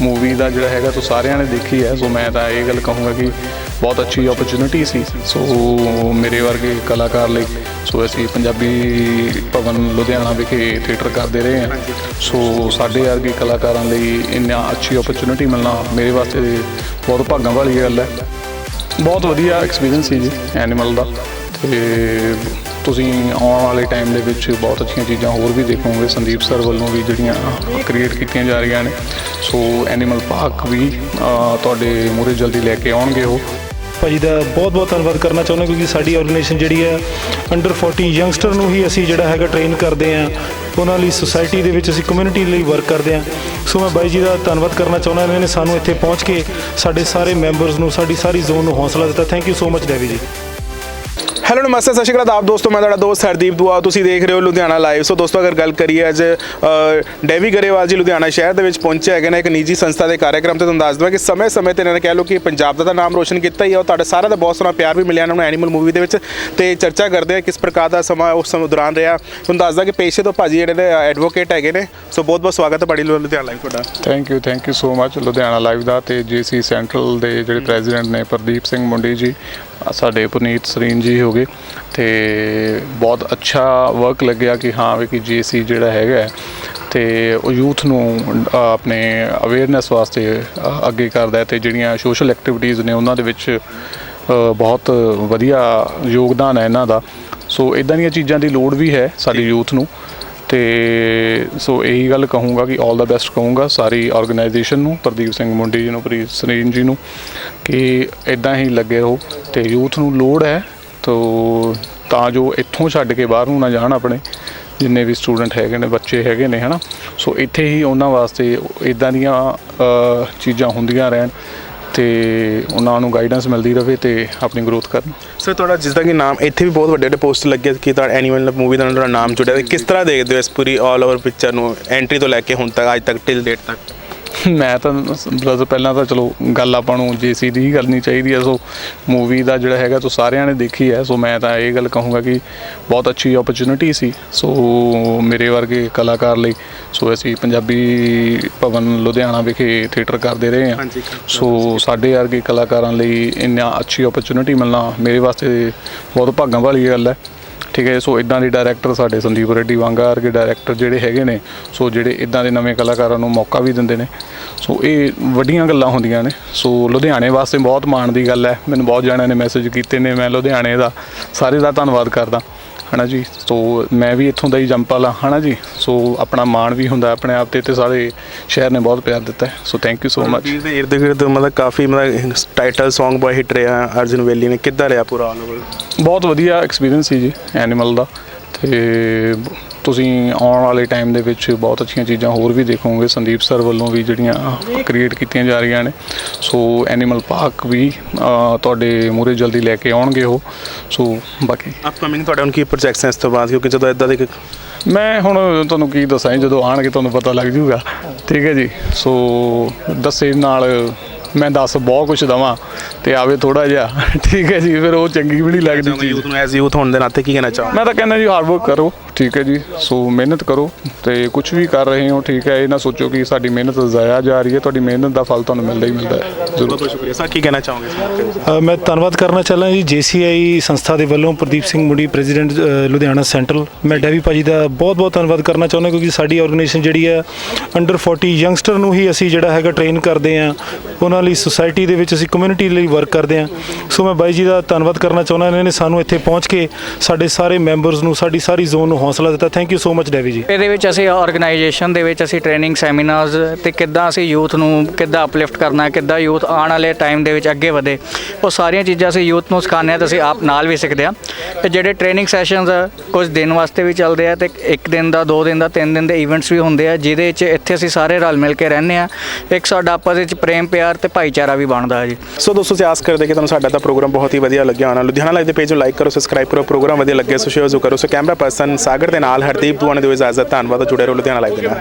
Movie ਦਾ ਜਿਹੜਾ ਹੈਗਾ ਸੋ ਸਾਰਿਆਂ ਨੇ ਦੇਖੀ ਹੈ। ਸੋ ਮੈਂ ਤਾਂ ਇਹ ਗੱਲ ਕਹੂੰਗਾ ਕਿ ਬਹੁਤ ਅੱਛੀ ਓਪਰਚ्युनिटी ਸੀ। ਸੋ ਮੇਰੇ ਵਰਗੇ ਕਲਾਕਾਰ ਲਈ ਸੋ ਅਸੀਂ ਪੰਜਾਬੀ ਭਵਨ ਲੁਧਿਆਣਾ ਵਿਖੇ ਥੀਏਟਰ ਕਰਦੇ ਰਹੇ ਹਾਂ। ਸੋ ਸਾਡੇ ਵਰਗੇ ਕਲਾਕਾਰਾਂ ਲਈ ਇੰਨਾ ਅੱਛੀ ਓਪਰਚ्युनिटी ਮਿਲਣਾ ਮੇਰੇ ਵਾਸਤੇ ਬਹੁਤ ਭਾਗਾਂ ਵਾਲੀ ਗੱਲ ਹੈ। ਬਹੁਤ ਵਧੀਆ ਐਕਸਪੀਰੀਅੰਸ ਸੀ ਜੀ ਐਨੀਮਲ ਦਾ। ਤੇ ਤੁਸੀਂ ਆਉਣ ਵਾਲੇ ਟਾਈਮ ਦੇ ਵਿੱਚ ਬਹੁਤ ਅੱਛੀਆਂ ਚੀਜ਼ਾਂ ਹੋਰ ਵੀ ਦੇਖੋਗੇ। ਸੰਦੀਪ ਸਰ ਵੱਲੋਂ ਵੀ ਜਿਹੜੀਆਂ ਕ੍ਰੀਏਟ ਕੀਤੀਆਂ ਜਾ ਰਹੀਆਂ ਨੇ। ਸੋ ਐਨੀਮਲ ਪਾਰਕ ਵੀ ਤੁਹਾਡੇ ਮੂਹਰੇ ਜਲਦੀ ਲੈ ਕੇ ਆਉਣਗੇ ਉਹ। ਭਾਜੀ ਦਾ ਬਹੁਤ ਬਹੁਤ ਧੰਨਵਾਦ ਕਰਨਾ ਚਾਹੁੰਦਾ ਕਿਉਂਕਿ ਸਾਡੀ ਆਰਗੇਨਾਈਜੇਸ਼ਨ ਜਿਹੜੀ ਹੈ ਅੰਡਰ 40 ਯੰਗਸਟਰ ਨੂੰ ਹੀ ਅਸੀਂ ਜਿਹੜਾ ਹੈਗਾ ਟ੍ਰੇਨ ਕਰਦੇ ਆ ਉਹਨਾਂ ਲਈ ਸੁਸਾਇਟੀ ਦੇ ਵਿੱਚ ਅਸੀਂ ਕਮਿਊਨਿਟੀ ਲਈ ਵਰਕ ਕਰਦੇ ਆ ਸੋ ਮੈਂ ਬਾਈ ਜੀ ਦਾ ਧੰਨਵਾਦ ਕਰਨਾ ਚਾਹੁੰਦਾ, ਇਹਨਾਂ ਨੇ ਸਾਨੂੰ ਇੱਥੇ ਪਹੁੰਚ ਕੇ ਸਾਡੇ ਸਾਰੇ ਮੈਂਬਰਸ ਨੂੰ, ਸਾਡੀ ਸਾਰੀ ਜ਼ੋਨ ਨੂੰ ਹੌਸਲਾ ਦਿੱਤਾ। Thank you so much Davy ji. Hello ਨਮਸਤੇ ਸਤਿ ਸ਼੍ਰੀ ਅਕਾਲ ਆਪ ਦੋਸਤੋ ਮੈਂ ਤੁਹਾਡਾ ਦੋਸਤ ਹਰਦੀਪ ਦੁਆ। ਤੁਸੀਂ ਦੇਖ ਰਹੇ ਹੋ ਲੁਧਿਆਣਾ ਲਾਈਵ ਸੋ ਦੋਸਤੋ ਅਗਰ ਗੱਲ ਕਰੀਏ ਅੱਜ ਡੈਵੀ ਗਰੇਵਾਲ ਜੀ ਲੁਧਿਆਣਾ ਸ਼ਹਿਰ ਦੇ ਵਿੱਚ ਪਹੁੰਚੇ ਹੈਗੇ ਨੇ ਇੱਕ ਨਿੱਜੀ ਸੰਸਥਾ ਦੇ ਕਾਰਜਕ੍ਰਮ ਤੇ ਤੁਹਾਨੂੰ ਦੱਸ ਦਵਾਂ ਕਿ ਸਮੇਂ-ਸਮੇਂ ਤੇ ਇਹਨਾਂ ਨੇ ਕਹਿ ਲਓ ਕਿ ਪੰਜਾਬ ਦਾ ਤਾਂ ਨਾਮ ਰੋਸ਼ਨ ਕੀਤਾ ਹੀ ਹੈ ਉਹ ਤੁਹਾਡੇ ਸਾਰਿਆਂ ਦਾ ਬਹੁਤ ਸੋਹਣਾ ਪਿਆਰ ਵੀ ਮਿਲਿਆ ਇਹਨਾਂ ਨੂੰ ਐਨੀਮਲ ਮੂਵੀ ਦੇ ਵਿੱਚ। ਤੇ ਚਰਚਾ ਕਰਦੇ ਆ ਕਿਸ ਪ੍ਰਕਾਰ ਦਾ ਸਮਾਂ ਉਸ ਸਮੇਂ ਦੌਰਾਨ ਰਿਹਾ। ਤੁਹਾਨੂੰ ਦੱਸਦਾ ਕਿ ਪੇਸ਼ੇ ਤੋਂ ਭਾਜੀ ਜਿਹੜੇ ਨੇ ਐਡਵੋਕੇਟ ਹੈਗੇ ਨੇ। ਸੋ ਬਹੁਤ-ਬਹੁਤ ਸਵਾਗਤ ਹੈ ਬੜੀ ਲੁਧਿਆਣਾ ਲਾਈਵ ਤੁਹਾਡਾ। Thank you thank you so much Ludhiana live ਦਾ ਤੇ ਜੀਸੀ ਸੈਂਟਰਲ ਦੇ ਜਿਹੜੇ ਪ੍ਰੈਜ਼ੀਡੈਂਟ ਨੇ ਪ੍ਰਦੀਪ ਸਿੰਘ ਮੁੰਡੀ ਜੀ ਸਾਡੇ ਪੁਨੀਤ ਸਰੀਨ ਜੀ ਹੋ ਗਏ ਤੇ ਬਹੁਤ ਅੱਛਾ ਵਰਕ ਲੱਗਿਆ ਕਿ ਹਾਂ ਵੀ ਕਿ ਜੀਸੀ ਜਿਹੜਾ ਹੈਗਾ ਹੈ, ਤੇ ਉਹ ਯੂਥ ਨੂੰ ਆਪਣੇ ਅਵੇਅਰਨੈਸ ਵਾਸਤੇ ਅੱਗੇ ਕਰਦਾ ਹੈ ਤੇ ਜਿਹੜੀਆਂ ਸੋਸ਼ਲ ਐਕਟੀਵਿਟੀਜ਼ ਨੇ ਉਹਨਾਂ ਦੇ ਵਿੱਚ ਬਹੁਤ ਵਧੀਆ ਯੋਗਦਾਨ ਹੈ ਇਹਨਾਂ ਦਾ। ਸੋ ਇਦਾਂ ਦੀਆਂ ਚੀਜ਼ਾਂ ਦੀ ਲੋੜ ਵੀ ਹੈ ਸਾਡੀ ਯੂਥ ਨੂੰ ਤੇ ਸੋ ਇਹੀ ਗੱਲ ਕਹੂੰਗਾ ਕਿ 올 ਦਾ ਬੈਸਟ ਕਹੂੰਗਾ ਸਾਰੀ ਆਰਗੇਨਾਈਜੇਸ਼ਨ ਨੂੰ ਪ੍ਰਦੀਪ ਸਿੰਘ ਮੁੰਡੀ ਜੀ ਨੂੰ ਪ੍ਰੀਤ ਸਰੀਨ ਜੀ ਨੂੰ ਕਿ ਇਦਾਂ ਹੀ ਲੱਗੇ ਰਹੋ ਤੇ ਯੂਥ ਨੂੰ ਲੋੜ ਹੈ ਤੋ ਤਾਂ ਜੋ ਇੱਥੋਂ ਛੱਡ ਕੇ ਬਾਹਰ ਨੂੰ ਨਾ ਜਾਣ ਆਪਣੇ, ਜਿੰਨੇ ਵੀ ਸਟੂਡੈਂਟ ਹੈਗੇ ਨੇ, ਬੱਚੇ ਹੈਗੇ ਨੇ, ਹਨਾ? ਸੋ ਇੱਥੇ ਹੀ ਉਹਨਾਂ ਵਾਸਤੇ ਇਦਾਂ ਦੀਆਂ ਚੀਜ਼ਾਂ ਹੁੰਦੀਆਂ ਰਹਿਣ ਤੇ ਉਹਨਾਂ ਨੂੰ ਗਾਈਡੈਂਸ ਮਿਲਦੀ ਰਹੇ ਤੇ ਆਪਣੀ ਗਰੋਥ ਕਰਨ। ਸਰ ਤੁਹਾਡਾ ਜਿਸ ਦਾ ਕਿ ਨਾਮ, ਇੱਥੇ ਵੀ ਬਹੁਤ ਵੱਡੇ ਵੱਡੇ ਪੋਸਟ ਲੱਗੇ ਕਿ ਤੁਹਾਡਾ ਐਨੀਮਲ ਮੂਵੀ ਦਾ ਤੁਹਾਡਾ ਨਾਮ ਜੁੜਿਆ ਕਿਸ ਤਰ੍ਹਾਂ ਦੇਖਦੇ ਹੋ ਇਸ ਪੂਰੀ ਆਲ ਓਵਰ ਪਿਕਚਰ ਨੂੰ ਐਂਟਰੀ ਤੋਂ ਲੈ ਕੇ ਹੁਣ ਤੱਕ, ਅੱਜ ਤੱਕ ਟਿਲ ਡੇਟ ਤੱਕ? ਮੈਂ ਤਾਂ ਬ੍ਰਦਰ ਪਹਿਲਾਂ ਤਾਂ ਚਲੋ ਗੱਲ ਆਪਾਂ ਨੂੰ ਜੇ ਸੀ ਦੀ ਹੀ ਕਰਨੀ ਚਾਹੀਦੀ ਹੈ ਸੋ ਮੂਵੀ ਦਾ ਜਿਹੜਾ ਹੈਗਾ ਸੋ ਸਾਰਿਆਂ ਨੇ ਦੇਖੀ ਹੈ ਸੋ ਮੈਂ ਤਾਂ ਇਹ ਗੱਲ ਕਹੂੰਗਾ ਕਿ ਬਹੁਤ ਅੱਛੀ ਓਪਰਚ्युनिटी ਸੀ। ਸੋ ਮੇਰੇ ਵਰਗੇ ਕਲਾਕਾਰ ਲਈ ਸੋ ਅਸੀਂ ਪੰਜਾਬੀ ਭਵਨ ਲੁਧਿਆਣਾ ਵਿਖੇ ਥੀਏਟਰ ਕਰਦੇ ਰਹੇ ਹਾਂ। ਸੋ ਸਾਡੇ ਵਰਗੇ ਕਲਾਕਾਰਾਂ ਲਈ ਇੰਨਾ ਅੱਛੀ ਓਪਰਚ्युनिटी ਮਿਲਣਾ ਮੇਰੇ ਵਾਸਤੇ ਬਹੁਤ ਭਾਗਾਂ ਵਾਲੀ ਗੱਲ ਹੈ। ਠੀਕ ਹੈ, ਸੋ ਇਦਾਂ ਦੇ ਡਾਇਰੈਕਟਰ ਸਾਡੇ ਸੰਦੀਪ ਰੈਡੀ ਵਾਂਗਾ ਵਰਗੇ ਡਾਇਰੈਕਟਰ ਜਿਹੜੇ ਹੈਗੇ ਨੇ, ਸੋ ਜਿਹੜੇ ਇਦਾਂ ਦੇ ਨਵੇਂ ਕਲਾਕਾਰਾਂ ਨੂੰ ਮੌਕਾ ਵੀ ਦਿੰਦੇ ਨੇ। ਸੋ ਇਹ ਵੱਡੀਆਂ ਗੱਲਾਂ ਹੁੰਦੀਆਂ ਨੇ। ਸੋ ਲੁਧਿਆਣੇ ਵਾਸਤੇ ਬਹੁਤ ਮਾਣ ਦੀ ਗੱਲ ਹੈ। ਮੈਨੂੰ ਬਹੁਤ ਜਣਿਆਂ ਨੇ ਮੈਸੇਜ ਕੀਤੇ ਨੇ ਮੈਂ ਲੁਧਿਆਣੇ ਦਾ। ਸਾਰੇ ਦਾ ਧੰਨਵਾਦ ਕਰਦਾ। ਹਨਾ ਜੀ? ਸੋ ਮੈਂ ਵੀ ਇੱਥੋਂ ਦਾ ਹੀ ਜੰਪਲ ਆ ਹਨਾ ਜੀ? ਸੋ ਆਪਣਾ ਮਾਣ ਵੀ ਹੁੰਦਾ ਆਪਣੇ ਆਪ ਤੇ ਤੇ ਸਾਰੇ ਸ਼ਹਿਰ ਨੇ ਬਹੁਤ ਪਿਆਰ ਦਿੱਤਾ so thank you so much ਵੀਰ ਦੇ ਇਰਦ ਗਿਰਦ ਮਤਲਬ ਕਾਫੀ ਮਤਲਬ ਟਾਈਟਲ Song ਬੜਾ ਹਿੱਟ ਰਿਹਾ ਅਰਜੁਨ ਵੇਲੀ ਨੇ। ਕਿੱਦਾਂ ਰਿਹਾ ਪੂਰਾ ਆਲ ਓਵਰ ਬਹੁਤ ਵਧੀਆ ਐਕਸਪੀਰੀਅੰਸ ਸੀ ਜੀ ਐਨੀਮਲ ਦਾ। ਤੇ ਤੁਸੀਂ ਆਉਣ ਵਾਲੇ ਟਾਈਮ ਦੇ ਵਿੱਚ ਬਹੁਤ ਅੱਛੀਆਂ ਚੀਜ਼ਾਂ ਹੋਰ ਵੀ ਦੇਖੋਗੇ। ਸੰਦੀਪ ਸਰ ਵੱਲੋਂ ਵੀ ਜਿਹੜੀਆਂ ਕ੍ਰੀਏਟ ਕੀਤੀਆਂ ਜਾ ਰਹੀਆਂ ਨੇ। ਸੋ ਐਨੀਮਲ ਪਾਰਕ ਵੀ ਤੁਹਾਡੇ ਮੂਹਰੇ ਜਲਦੀ ਲੈ ਕੇ ਆਉਣਗੇ ਉਹ। ਸੋ ਬਾਕੀ ਅਪਕਮਿੰਗ ਤੁਹਾਡੇ ਹੁਣ ਕੀ ਪ੍ਰੋਜੈਕਟਸ ਇਸ ਤੋਂ ਬਾਅਦ? ਕਿਉਂਕਿ ਜਦੋਂ ਇਦਾਂ ਦੇ ਮੈਂ ਹੁਣ ਤੁਹਾਨੂੰ ਕੀ ਦੱਸਾਂ ਜਦੋਂ ਆਣਗੇ ਤੁਹਾਨੂੰ ਪਤਾ ਲੱਗ ਜੂਗਾ ਠੀਕ ਹੈ ਜੀ? ਸੋ ਦੱਸੇ ਨਾਲ ਮੈਂ ਦੱਸ ਬਹੁਤ ਕੁਝ ਦਵਾਂ ਤੇ ਆਵੇ ਥੋੜਾ ਜਿਹਾ। ਠੀਕ ਹੈ ਜੀ? ਫਿਰ ਉਹ ਚੰਗੀ ਵੀ ਨਹੀਂ ਲੱਗਦੀ ਚੀਜ਼। ਯੂਥ ਨੂੰ ਐਜ਼ ਯੂਥ ਹੋਣ ਦੇ ਨਾਤੇ ਕੀ ਕਹਿਣਾ ਚਾਹੋ ਮੈਂ ਤਾਂ ਕਹਿੰਦਾ ਜੀ ਹਾਰਡ ਵਰਕ ਕਰੋ। ਠੀਕ ਹੈ ਜੀ। ਸੋ ਮਿਹਨਤ ਕਰੋ ਤੇ ਕੁਝ ਵੀ ਕਰ ਰਹੇ ਹੋ ਠੀਕ ਹੈ। ਇਹ ਨਾ ਸੋਚੋ ਕਿ ਸਾਡੀ ਮਿਹਨਤ ਜ਼ਾਇਆ ਜਾ ਰਹੀ ਹੈ। ਤੁਹਾਡੀ ਮਿਹਨਤ ਦਾ ਫਲ ਤੁਹਾਨੂੰ ਮਿਲਦਾ ਹੀ ਮਿਲਦਾ ਹੈ। ਜ਼ਰੂਰ। ਬਹੁਤ ਬਹੁਤ ਸ਼ੁਕਰੀਆ। ਸਰ ਕੀ ਕਹਿਣਾ ਚਾਹੋਗੇ ਇਸ ਮੌਕੇ ਤੇ? ਅ, ਮੈਂ ਧੰਨਵਾਦ ਕਰਨਾ ਚਾਹੁੰਦਾ ਜੀ। ਜੀਸੀਆਈ ਸੰਸਥਾ ਦੇ ਵੱਲੋਂ Pradeep Singh Mundi president uh, Ludhiana central. ਮੈਂ ਡੈਵੀ ਭਾਜੀ ਦਾ ਬਹੁਤ ਬਹੁਤ ਧੰਨਵਾਦ ਕਰਨਾ ਚਾਹੁੰਦਾ ਕਿਉਂਕਿ ਸਾਡੀ ਆਰਗੇਨਾਈਜੇਸ਼ਨ ਜਿਹੜੀ ਹੈ ਅੰਡਰ 40 ਯੰਗਸਟਰ ਨੂੰ ਹੀ ਅਸੀਂ ਜਿਹੜਾ ਹੈਗਾ ਟ੍ਰੇਨ ਕਰਦੇ ਆ ਉਹਨਾਂ ਲਈ ਸੁਸਾਇਟੀ ਦੇ ਵਿੱਚ ਅਸੀਂ ਕਮਿਊਨਿਟੀ ਲਈ ਵਰਕ ਕਰਦੇ ਆ ਸੋ ਮੈਂ ਬਾਈ ਜੀ ਦਾ ਧੰਨਵਾਦ ਕਰਨਾ ਚਾਹੁੰਦਾ। ਇਹਨਾਂ ਨੇ ਸਾਨੂੰ ਇੱਥੇ ਪਹੁੰਚ ਕੇ ਸਾਡੇ ਸਾਰੇ ਮੈਂਬਰਸ ਨੂੰ ਸਾਡੀ ਸਾਰੀ ਜ਼ੋਨ ਨੂੰ ਹੌਸਲਾ ਦਿੱਤਾ। Thank you so much Davy ji. ਇਹਦੇ ਵਿੱਚ ਅਸੀਂ ਆਰਗੇਨਾਈਜੇਸ਼ਨ ਦੇ ਵਿੱਚ ਅਸੀਂ ਟ੍ਰੇਨਿੰਗ ਸੈਮੀਨਾਰਸ ਤੇ ਕਿੱਦਾਂ ਅਸੀਂ ਯੂਥ ਨੂੰ ਕਿੱਦਾਂ ਅਪਲਿਫਟ ਕਰਨਾ ਹੈ ਕਿੱਦਾਂ ਯੂਥ ਆਉਣ ਵਾਲੇ ਟਾਈਮ ਦੇ ਵਿੱਚ ਅੱਗੇ ਵਧੇ ਉਹ ਸਾਰੀਆਂ ਚੀਜ਼ਾਂ ਅਸੀਂ ਯੂਥ ਨੂੰ ਸਿਖਾਉਂਦੇ ਹਾਂ ਤੇ ਅਸੀਂ ਆਪ ਨਾਲ ਵੀ ਸਿੱਖਦੇ ਹਾਂ। ਤੇ ਜਿਹੜੇ ਟ੍ਰੇਨਿੰਗ ਸੈਸ਼ਨਸ ਕੁਝ ਦਿਨ ਵਾਸਤੇ ਵੀ ਚੱਲਦੇ ਆ ਤੇ ਇੱਕ ਦਿਨ ਦਾ ਦੋ ਦਿਨ ਦਾ ਤਿੰਨ ਦਿਨ ਦੇ ਇਵੈਂਟਸ ਵੀ ਹੁੰਦੇ ਆ ਜਿਹਦੇ ਵਿੱਚ ਇੱਥੇ ਅਸੀਂ ਸਾਰੇ ਰਲ ਮਿਲ ਕੇ ਰਹਿੰਦੇ ਆ ਇੱਕ ਸਾਡਾ ਆਪਸ ਵਿੱਚ ਪ੍ਰੇਮ ਪਿਆਰ ਤੇ ਭਾਈਚਾਰਾ ਵੀ ਬਣਦਾ ਹੈ ਜੀ। ਸੋ ਦੋਸਤੋ ਅਸੀਂ ਆਸ ਕਰਦੇ ਕਿ ਤੁਹਾਨੂੰ ਸਾਡਾ ਤਾਂ ਪ੍ਰੋਗਰਾਮ ਬਹੁਤ ਹੀ ਵਧੀਆ ਲੱਗਿਆ ਹੋਣਾ। ਲੁਧਿਆਣਾ ਲਾਈਵ ਦੇ ਪੇਜ ਨੂੰ ਲਾਈਕ ਕਰੋ ਸਬਸਕ੍ਰਾਈਬ ਕਰੋ ਪ੍ਰੋਗਰਾਮ ਵਧੀਆ ਲੱਗਿਆ ਸੋ ਸ਼ੇਅਰ ਜ਼ਰੂਰ ਕਰੋ। ਸੋ ਕੈਮਰਾ ਪਰਸਨ ਸਾਗਰ ਦੇ ਨਾਲ ਹਰਦੀਪ ਦੁਆਨੇ ਦਿਓ ਇਜਾਜ਼ਤ ਧੰਨਵਾਦ ਜੁੜੇ ਰਹੋ ਲੁਧਿਆਣਾ ਲਾਈਵ ਦੇ ਨਾਲ।